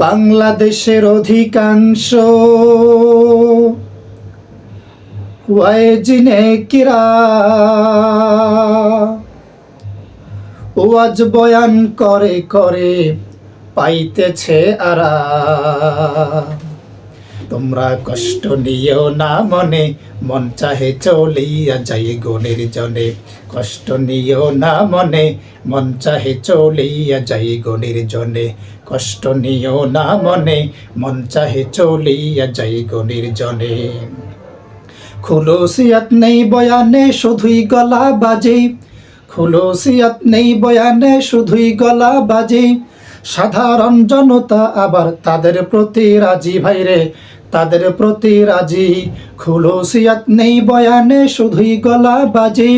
বাংলাদেশের অধিকাংশ ওয়াইজিনে কিরা ওয়াজ বয়ান করে করে পাইতেছে আরা। তোমরা কষ্ট নিও না মনে, মন চাহে চলিয়া যাই গণের জনে কষ্ট নিও না মনে, মন চাহে চলিয়া যাই গণের জনে কষ্ট নিও না মনে, মন চাহে চলিয়া যাই গণের জনে খুলুসিয়াত নেই বয়ানে, শুধুই গলা বাজে। খুলুসিয়াত নেই বয়ানে, শুধুই গলা বাজে। সাধারণ জনতা আবার তাদের প্রতি রাজি ভাইরে। তাদের প্রতি রাজি। খুলুসিয়াত নেই বয়ানে, শুধুই গলা বাজি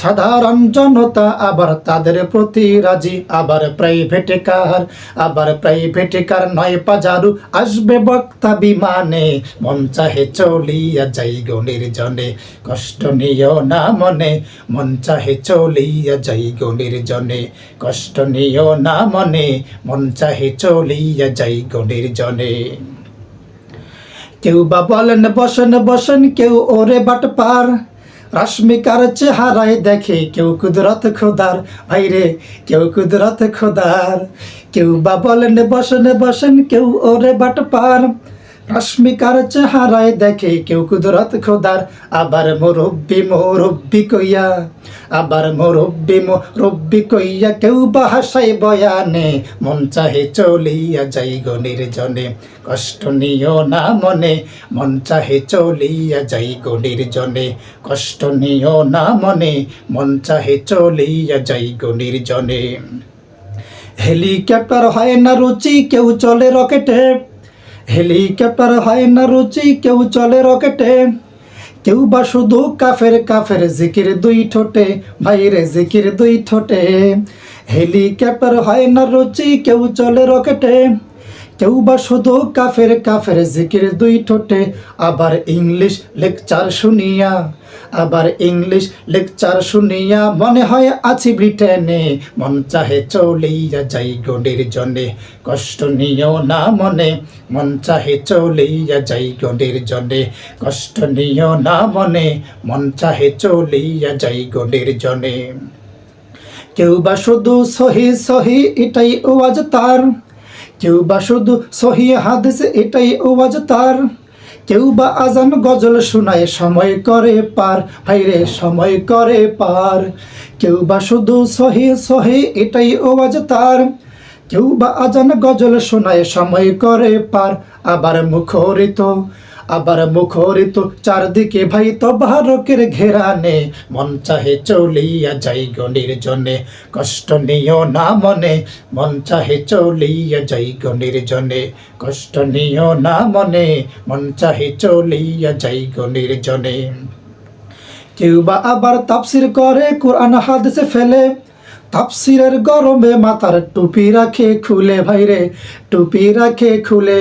সাধারণ জনতা আবার তাদের প্রতি রাজি। আবার প্রাইভেট কার আবার প্রাইভেট কার নয় পাজারু। আসবে বক্তা বিমানে, মন চাহে চলিয়া যাই গণের জনে কষ্ট নিও না মনে, মন চাহে চলিয়া যাই গণের জনে কষ্ট নিও না মনে, মন চাহে চলিয়া যাই গণের জনে কেউ বা বলেন, বসেন বসেন, কেউ ওরে বাট পার। রশ্মিকার চেহারায় দেখে কেউ কুদরত খোদার। ভাই রে, কেউ কুদরত খোদার। কেউ বা বলেন, বসেন বসেন, কেউ ওরে বাট পার। রাশ্মিকার চেহারায় দেখে কেউ কুদরত খোদার। আবার মুরব্বি মুরব্বি কইয়া, আবার মুরব্বি মুরব্বি কইয়া কেউ বা হাসাই বয়ানে, মন চাহে চলিয়া যাই গণের জনে কষ্ট নিও না মনে, মন চাহে চলিয়া যাই গণের জনে কষ্ট নিও না মনে, মন চাহে চলিয়া যাই গণের জনে হেলিকপ্টার হয় না রুচি, কেউ চলে রকেটে হেলিকপ্টার হয় না রুচি, কেউ চলে রকেটে। কেউ বা শুধু কাফের কাফের জিকির দুই ঠোঁটে, ভাইরে জিকির দুই ঠোঁটে। হেলিকপ্টার হয় না রুচি, কেউ চলে রকেটে। কেউ বা শুধু কাফের কাফের জিকির দুই ঠোঁটে, আবার ইংলিশ লেকচার শুনিয়া, আবার ইংলিশ লেকচার শুনিয়া মনে হয় আছি ব্রিটেনে, মন চাহে চলিয়া যাই গণের জনে কষ্ট নিও না মনে, মন চাহে চলিয়া যাই গণের জনে কষ্ট নিও না মনে, মন চাহে চলিয়া যাই গণের জনে কেউ বা শুধু সহি সহি এটাই ওয়াজ তার কেউ বা শুধু সহি হাদিস এটাই ওয়াজ তার। কেউ বা আজান গজল শোনায় সময় করে পার ভাইরে সময় করে পার। কেউ বা শুধু সহি সহি এটাই ওয়াজ তার। কেউ বা আজান গজল শোনায় সময় করে পার, আবার মুখরিত আবার মুখরিত চারদিকে ভাই তো ভারকের ঘেরানে। মন চাহে চলিয়া যাই গণের জনে কষ্ট নিও না মনে। মন চাহে চলিয়া যাই গণের জনে কষ্ট নিও না মনে। মন চাহে চলিয়া যাই গণের জনে কেউ বা আবার তাফসির করে, কোরআন হাদিসে ফেলে। তাফসিরের গরমে মাথার টুপি রাখে খুলে ভাইরে, টুপি রাখে খুলে।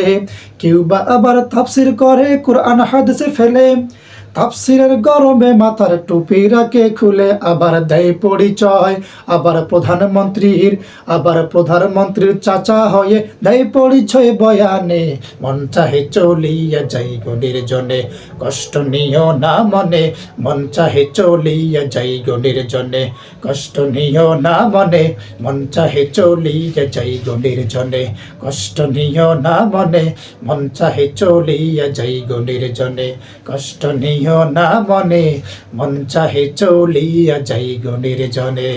কেউ বা আবার তাপসির করে কোরআন হাদিসে ফেলে। তাফসিরের গরমে মাথার টুপি রাখে খুলে আবার দেয় পরিচয়। আবার প্রধানমন্ত্রীর আবার প্রধানমন্ত্রীর চাচা হয়ে দেয় পরিচয় বয়ানে। মন চাহে চলিয়া যাই গণের জনে কষ্ট নিও না মনে। মন চাহে চলিয়া যাই গণের জনে কষ্ট নিও না মনে। মন চাহে চলিয়া যাই গণের জনে কষ্ট নিও না মনে। মন চাহে চলিয়া যাই গণের জনে কষ্ট নিও না মনে মন চাহে চলিয়া যাই গণের জনে